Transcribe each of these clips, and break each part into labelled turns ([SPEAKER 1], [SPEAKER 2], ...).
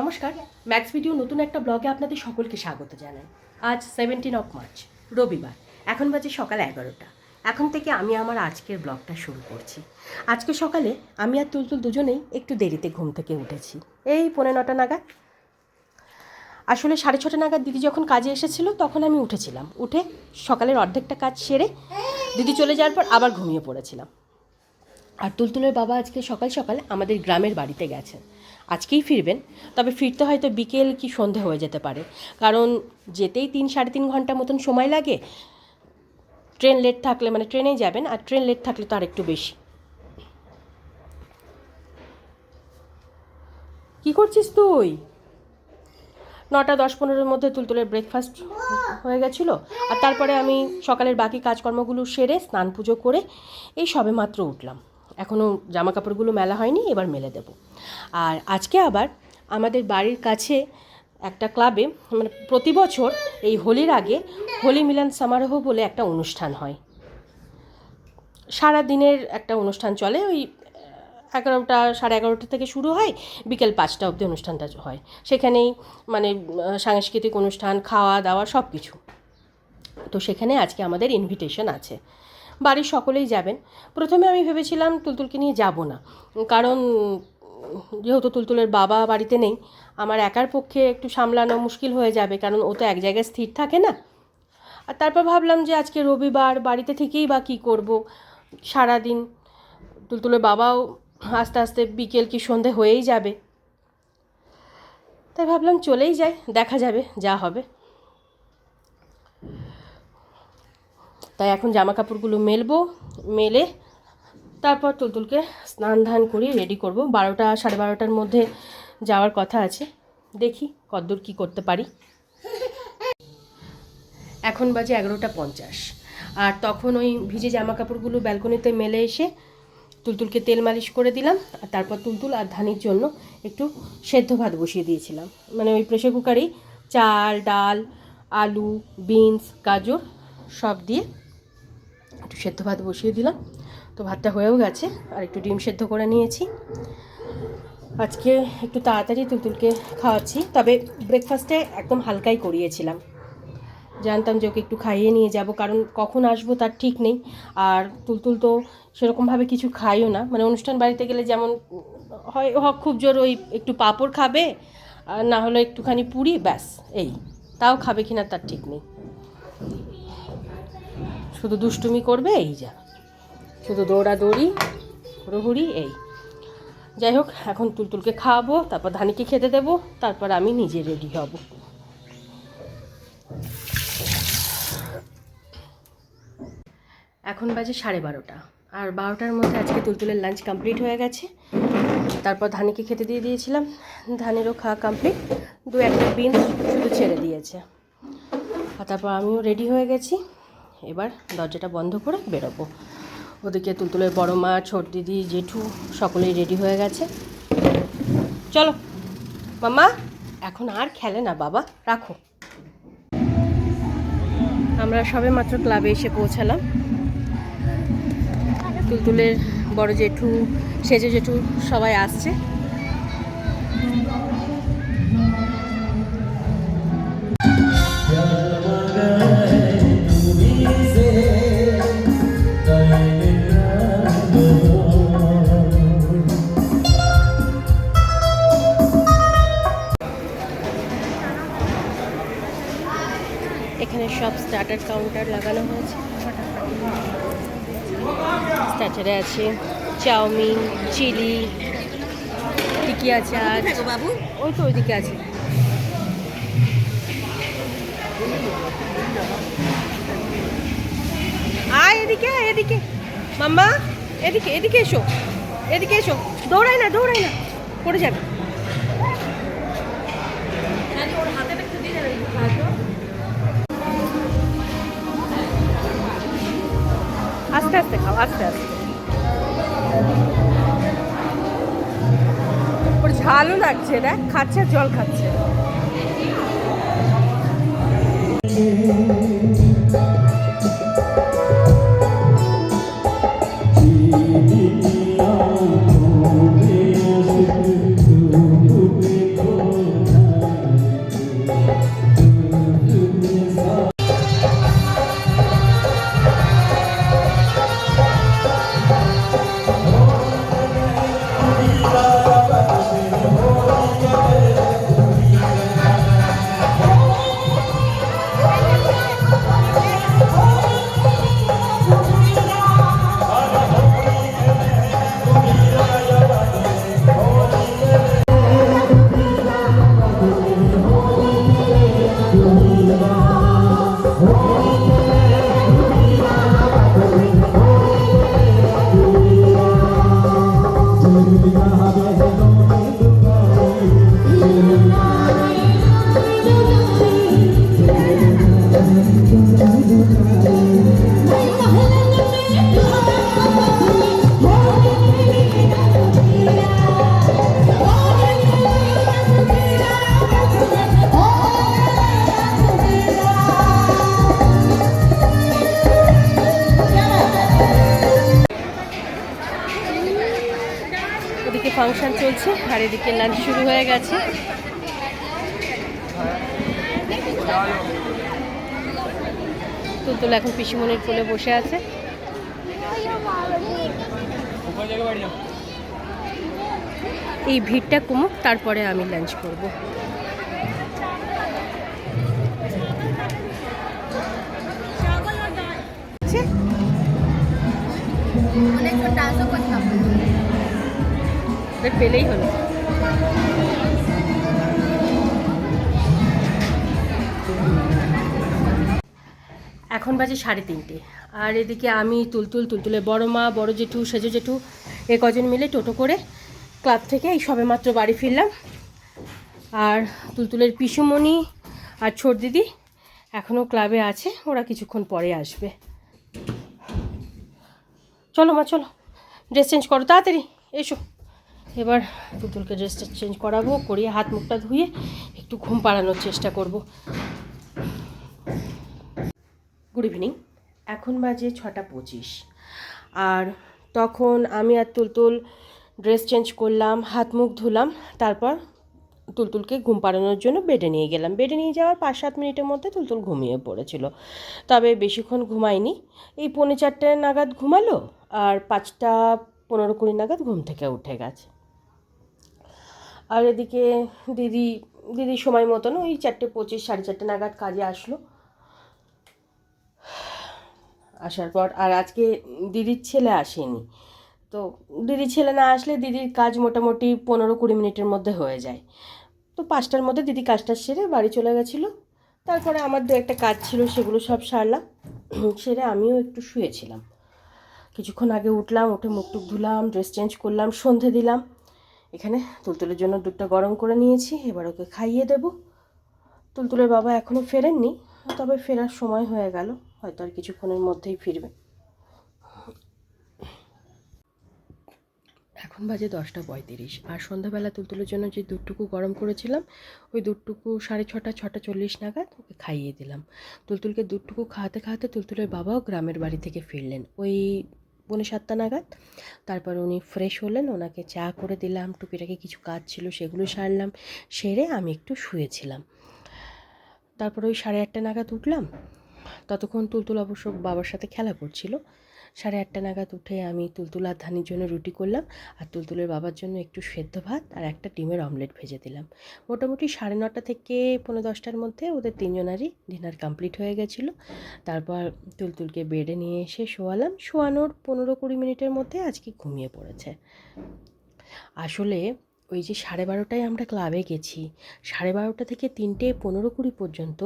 [SPEAKER 1] নমস্কার max video নতুন একটা ব্লগে আপনাদের সকলকে স্বাগত জানাই। আজ সেভেন্টিন অফ মার্চ রবিবার, এখন বাজে সকাল এগারোটা। এখন থেকে আমি আমার আজকের ব্লগটা শুরু করছি। আজকে সকালে আমি আর তুলতুল দুজনেই একটু দেরিতে ঘুম থেকে উঠেছি। এই পৌনে নটা নাগাদ। আসলে সাড়ে ছটা নাগাদ দিদি যখন কাজে এসেছিল, তখন আমি উঠেছিলাম। উঠে সকালের অর্ধেকটা কাজ সেরে দিদি চলে যাওয়ার পর আবার ঘুমিয়ে পড়েছিলাম। আর তুলতুলের বাবা আজকে সকাল সকাল আমাদের গ্রামের বাড়িতে গেছেন। আজকেই ফিরবেন। তবে ফিরতে হয়তো বিকেল কি সন্ধে হয়ে যেতে পারে। কারণ যেতেই তিন সাড়ে তিন ঘণ্টা মতন সময় লাগে। ট্রেন লেট থাকলে মানে ট্রেনেই যাবেন, আর ট্রেন লেট থাকলে তো আর একটু বেশি। কি করছিস তুই? নটা দশ পনেরোর মধ্যে তুলতুলের ব্রেকফাস্ট হয়ে গেছিল। আর তারপরে আমি সকালের বাকি কাজকর্মগুলো সেরে স্নান পুজো করে এই সবে মাত্র উঠলাম। এখনও জামা কাপড়গুলো মেলা হয়নি, এবার মেলে দেব। আর আজকে আবার আমাদের বাড়ির কাছে একটা ক্লাবে মানে প্রতি বছর এই হোলির আগে হোলি মিলন সমারোহ বলে একটা অনুষ্ঠান হয়। সারা দিনের একটা অনুষ্ঠান চলে, ওই এগারোটা, সাড়ে এগারোটা থেকে শুরু হয়, বিকেল পাঁচটা অবধি অনুষ্ঠানটা হয়। সেখানেই মানে সাংস্কৃতিক অনুষ্ঠান খাওয়া দাওয়া সব কিছু তো সেখানে আজকে আমাদের ইনভিটেশন আছে। বাড়ির সকলেই যাবেন। প্রথমে আমি ভেবেছিলাম তুলতুলকে নিয়ে যাব না। কারণ, যেহেতু তুলতুলের বাবা বাড়িতে নেই, আমার একার পক্ষে একটু সামলানো মুশকিল হয়ে যাবে, কারণ ও তো এক জায়গায় স্থির থাকে না। আর তারপর ভাবলাম যে আজকে রবিবার, বাড়িতে থেকেই বা কী করব? সারাদিন তুলতুলের বাবাও আস্তে আস্তে বিকেল কি সন্ধে হয়েই যাবে। তাই ভাবলাম চলেই যাই, দেখা যাবে, যা হবে। তাই এখন জামা কাপড়গুলো মেলবো, মেলে তারপর তুলতুলকে স্নান ধান করিয়ে রেডি করব। বারোটা, সাড়ে বারোটার মধ্যে যাওয়ার কথা আছে। দেখি কদ্দূর কী করতে পারি। এখন বাজে এগারোটা পঞ্চাশ। আর তখন ওই ভিজে জামা কাপড়গুলো ব্যালকনিতে মেলে এসে তুলতুলকে তেল মালিশ করে দিলাম। আর তারপর তুলতুল আর ধানির জন্য একটু সেদ্ধ ভাত বসিয়ে দিয়েছিলাম। মানে ওই প্রেশার কুকারেই চাল, ডাল, আলু বিনস গাজর সব দিয়ে একটু সেদ্ধ ভাত বসিয়ে দিলাম। তো ভাতটা হয়েও গেছে, আর একটু ডিম সেদ্ধ করে নিয়েছি। আজকে একটু তাড়াতাড়ি তুলতুলকে খাওয়াচ্ছি, তবে ব্রেকফাস্টে একদম হালকাই করিয়েছিলাম। জানতাম যে ওকে একটু খাইয়ে নিয়ে যাব, কারণ কখন আসব তার ঠিক নেই। আর তুলতুল তো সেরকমভাবে কিছু খাইও না। মানে অনুষ্ঠান বাড়িতে গেলে যেমন, হয় হক খুব জোর ওই একটু পাঁপড় খাবে, আর না হলে একটুখানি পুরি, ব্যাস, এই। তাও খাবে কিনা তার ঠিক নেই। শুধু দুষ্টুমি করবে, এই যা। শুধু দৌড়াদৌড়ি, হুড়োহুড়ি, এই। যাই হোক, এখন তুলতুলকে খাওয়াবো, তারপর ধানিকে খেতে দেবো, তারপর আমি নিজে রেডি হব। এখন বাজে সাড়ে বারোটা, আর বারোটার মধ্যে আজকে তুলতুলের লাঞ্চ কমপ্লিট হয়ে গেছে। তারপর ধানিকে খেতে দিয়ে দিয়েছিলাম। ধানেরও খাওয়া কমপ্লিট, দু একটা বিন শুধু ছেড়ে দিয়েছে। আর তারপর আমিও রেডি হয়ে গেছি। এবার দরজাটা বন্ধ করে বেরোবো। ওদিকে তুলতুলের বড় মা, ছোট দিদি, জেঠু সকলেই রেডি হয়ে গেছে। চলো। মামা এখন আর খেলে না বাবা, রাখো। আমরা সবে মাত্র ক্লাবে এসে পৌঁছালাম। তুলতুলের বড় জেঠু, সেজে জেঠু সবাই আসছে। এখানে সব স্টার্টার কাউন্টার লাগানো হয়েছে। স্টার্টারে আছে চাউমিন চিলি টিকি আছে
[SPEAKER 2] বাবু?
[SPEAKER 1] ওই তো ওইদিকে আছে। আয় এদিকে এদিকে। মাম্মা এদিকে এদিকে এসো। এদিকে এসো। দৌড়াই না দৌড়াই না। পড়ে যাবে।
[SPEAKER 2] হাতে
[SPEAKER 1] আস্তে আস্তে খাও আস্তে আস্তে। ওর ঝালও লাগছে দেখ খাচ্ছে জল খাচ্ছে। চলছে আর এদিকে লাঞ্চ শুরু হয়ে গেছে। তুলতুল এখন পিসিমনির কোলে বসে আছে। এই ভিড়টা কমুক, তারপরে আমি লাঞ্চ করব। ওদের পেলেই হলো। এখন বাজে সাড়ে তিনটে। আর এদিকে আমি তুলতুল, তুলতুলের বড় মা, বড় জেঠু, সেজো জেঠু, এ কজন মিলে টোটো করে ক্লাব থেকে এই সবে মাত্র বাড়ি ফিরলাম। আর তুলতুলের পিসুমণি আর ছোট দিদি এখনও ক্লাবে আছে, ওরা কিছুক্ষণ পরে আসবে। চলো মা, চলো। ড্রেস চেঞ্জ করো, তাড়াতাড়ি, এসো। এবার তুতুলকে ড্রেসটা চেঞ্জ করাবো, করিয়ে হাত মুখটা ধুয়ে একটু ঘুম পাড়ানোর চেষ্টা করব। গুড ইভিনিং এখন বাজে ছটা পঁচিশ। আর তখন আমি আর তুলতুল ড্রেস চেঞ্জ করলাম, হাত মুখ ধুলাম, তারপর তুলতুলকে ঘুম পাড়ানোর জন্য বেডে নিয়ে গেলাম। বেডে নিয়ে যাওয়ার পাঁচ সাত মিনিটের মধ্যে তুলতুল ঘুমিয়ে পড়েছিল। তবে বেশিক্ষণ ঘুমায়নি। এই পৌনে চারটে নাগাদ ঘুমালো, আর পাঁচটা পনেরো কুড়ি নাগাদ ঘুম থেকে উঠে গেছে। আর এদিকে দিদি দিদি সময় মতন ওই চারটে পঁচিশ, সাড়ে চারটে নাগাদ কাজে আসলো। আসার পর আর আজকে দিদির ছেলে আসেনি। তো দিদির ছেলে না আসলে দিদির কাজ মোটামুটি পনেরো কুড়ি মিনিটের মধ্যে হয়ে যায়। তো পাঁচটার মধ্যে দিদি কাজটা সেরে বাড়ি চলে গেছিল। তারপরে আমার দু একটা কাজ ছিল, সেগুলো সব সারলাম। সেরে আমিও একটু শুয়েছিলাম। কিছুক্ষণ আগে উঠলাম, উঠে মুখ টুক ধুলাম ড্রেস চেঞ্জ করলাম, সন্ধে দিলাম। এখানে তুলতুলের জন্য দুধটা গরম করে নিয়েছি, এবার ওকে খাইয়ে দেব। তুলতুলের বাবা এখনও ফেরেননি, তবে ফেরার সময় হয়ে গেল, হয়তো আর কিছুক্ষণের মধ্যেই ফিরবে। এখন বাজে দশটা পঁয়ত্রিশ, আর সন্ধ্যাবেলা তুলতুলের জন্য যে দুধটুকু গরম করেছিলাম, ওই দুধটুকু সাড়ে ছটা ছটা চল্লিশ নাগাদ ওকে খাইয়ে দিলাম। তুলতুলকে দুধটুকু খাওয়াতে খাওয়াতে তুলতুলের বাবাও গ্রামের বাড়ি থেকে ফিরলেন। ওই পৌনে সাতটা নাগাদ। তারপর উনি ফ্রেশ হলেন, ওনাকে চা করে দিলাম, টুপিটাকে কিছু কাজ ছিল সেগুলো সারলাম, সেরে আমি একটু শুয়েছিলাম। তারপর ওই সাড়ে আটটা নাগাদ উঠলাম। ততক্ষণ তুলতুল অবশ্য বাবার সাথে খেলা করছিল। সাড়ে আটটা নাগাদ উঠে আমি তুলতুল আর ধানির জন্য রুটি করলাম আর তুলতুলের বাবার জন্য একটু সেদ্ধ ভাত আর একটা ডিমের অমলেট ভেজে দিলাম। মোটামুটি সাড়ে নটা থেকে পনেরো দশটার মধ্যে ওদের তিনজনারই ডিনার কমপ্লিট হয়ে গেছিল। তারপর তুলতুলকে বেডে নিয়ে এসে শোয়ালাম। শোয়ানোর পনেরো কুড়ি মিনিটের মধ্যে আজকে ঘুমিয়ে পড়েছে। আসলে ওই যে সাড়ে বারোটায় আমরা ক্লাবে গেছি, সাড়ে বারোটা থেকে তিনটে পনেরো কুড়ি পর্যন্ত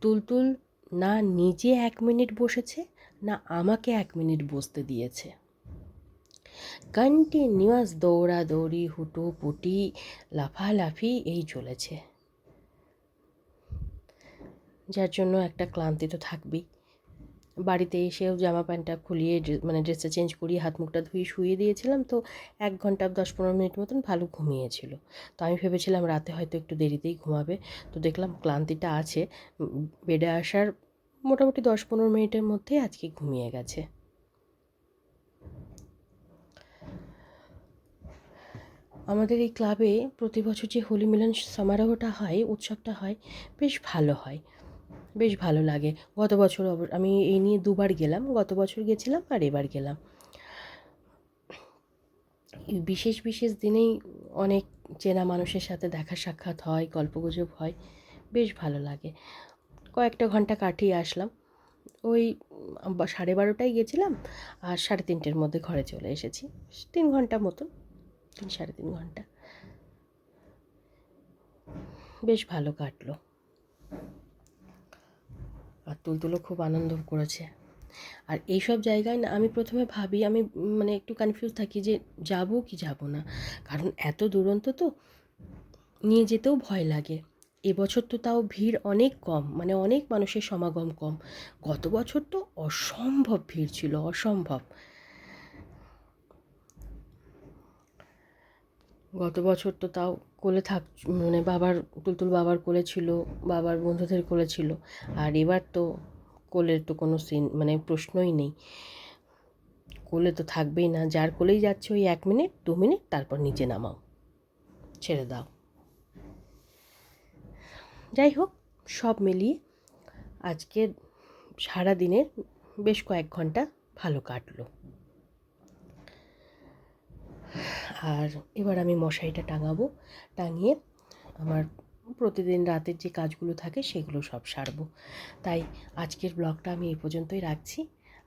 [SPEAKER 1] তুলতুল না নিজে এক মিনিট বসেছে না আমাকে এক মিনিট বসতে দিয়েছে। কন্টিনিউয়াস দৌড়াদৌড়ি, হুটোপুটি, লাফালাফি, এই চলেছে। যার জন্য একটা ক্লান্তি তো থাকবেই। বাড়িতে এসেও জামা প্যান্টটা খুলিয়ে মানে ড্রেসটা চেঞ্জ করিয়ে হাত মুখটা ধুয়ে শুয়ে দিয়েছিলাম তো এক ঘণ্টা দশ পনেরো মিনিট মতন ভালো ঘুমিয়েছিল। তো আমি ভেবেছিলাম রাতে হয়তো একটু দেরিতেই ঘুমাবে। তো দেখলাম ক্লান্তিটা আছে। বেডে আসার মোটামুটি দশ পনেরো মিনিটের মধ্যেই আজকে ঘুমিয়ে গেছে। আমাদের এই ক্লাবে প্রতি বছর যে হোলি মিলন সমারোহটা হয়, উৎসবটা হয়, বেশ ভালো হয়। বেশ ভালো লাগে। গত বছর আমি এই নিয়ে দুবার গেলাম। গত বছর গেছিলাম আর এবার গেলাম। বিশেষ বিশেষ দিনেই অনেক চেনা মানুষের সাথে দেখা সাক্ষাৎ হয়, গল্পগুজব হয়। বেশ ভালো লাগে। কয়েকটা ঘণ্টা কাটিয়ে আসলাম। ওই সাড়ে বারোটায় গেছিলাম আর সাড়ে তিনটের মধ্যে ঘরে চলে এসেছি। তিন ঘণ্টা মতন, তিন সাড়ে তিন ঘণ্টা। বেশ ভালো কাটলো। আর তুলতুলো খুব আনন্দ করেছে। আর এইসব জায়গায় না আমি প্রথমে ভাবি, আমি মানে একটু কনফিউজ থাকি যে যাব কি যাব না? কারণ এত দুরন্ত তো নিয়ে যেতেও ভয় লাগে। এবছর তো তাও ভিড় অনেক কম মানে অনেক মানুষের সমাগম কম। গত বছর তো অসম্ভব ভিড় ছিল, অসম্ভব। গত বছর তো তাও কোলে থাক মানে বাবার, তুলতুল বাবার কোলে ছিল, বাবার বন্ধুদের কোলে ছিল। আর এবার তো কোলের তো কোনো সিন মানে প্রশ্নই নেই। কোলে তো থাকবেই না, যার কোলেই যাচ্ছে ওই এক মিনিট, দু মিনিট, তারপর নিচে নামাও। ছেড়ে দাও। যাই হোক, সব মিলিয়ে আজকের সারা দিনের বেশ কয়েক ঘণ্টা ভালো কাটলো। আর এবার আমি মশারিটা টাঙাবো, টাঙিয়ে আমার প্রতিদিন রাতের যে কাজগুলো থাকে সেগুলো সব সারবো। তাই আজকের ব্লগটা আমি এই পর্যন্তই রাখছি।